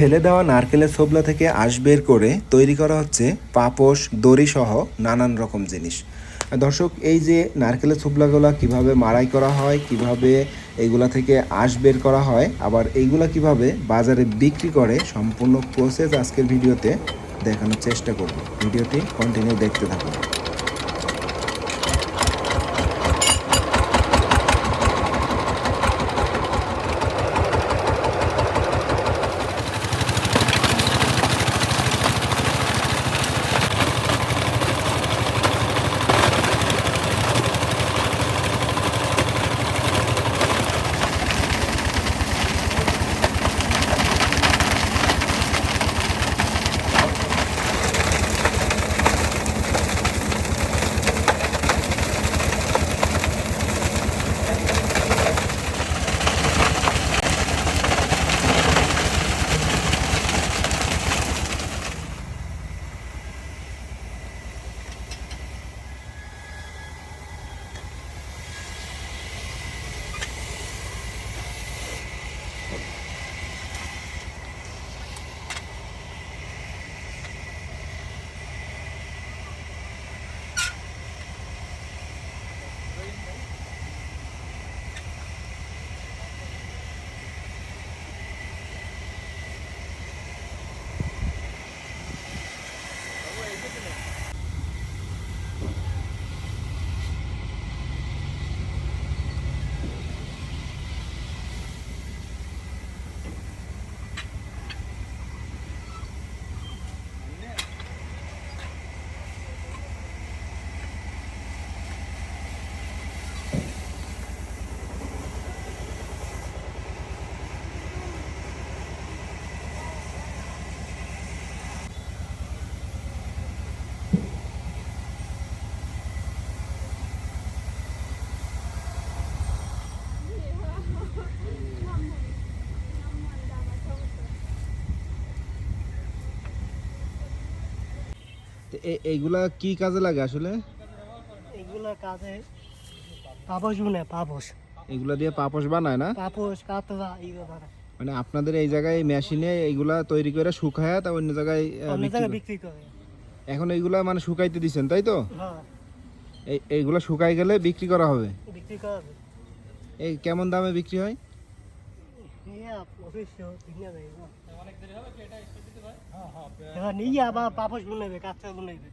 ফেলে দেওয়া নারকেলের ছোবলা থেকে আঁশ বের করে তৈরি করা হচ্ছে পাপোশ, দড়ি সহ নানান রকম জিনিস। দর্শক, এই যে নারকেলের ছোবলাগুলো কীভাবে মাড়াই করা হয়, কীভাবে এইগুলা থেকে আঁশ বের করা হয়, আবার এইগুলা কীভাবে বাজারে বিক্রি করে, সম্পূর্ণ প্রসেস আজকের ভিডিওতে দেখানোর চেষ্টা করব। ভিডিওটি কন্টিনিউ দেখতে থাকুন। Okay. এইগুলা কি কাজে লাগে আসলে? এগুলো কাজে পাপস বুনে পাপস এগুলা দিয়ে পাপোশ বানায় না? পাপস কাতলা এইগুলো বানায় মানে আপনাদের এই জায়গায় মেশিনে এইগুলা তৈরি করে শুকায় তা অন্য জায়গায় বিক্রি করে। এখন এইগুলা মানে শুকাইতে দিচ্ছেন তাই তো? হ্যাঁ। এই এইগুলা শুকাই গেলে বিক্রি করা হবে? বিক্রি করবে এই কেমন দামে বিক্রি হয়? এবার নিয়ে আবার পাপস বুনেবে কাঁচা বুনেবে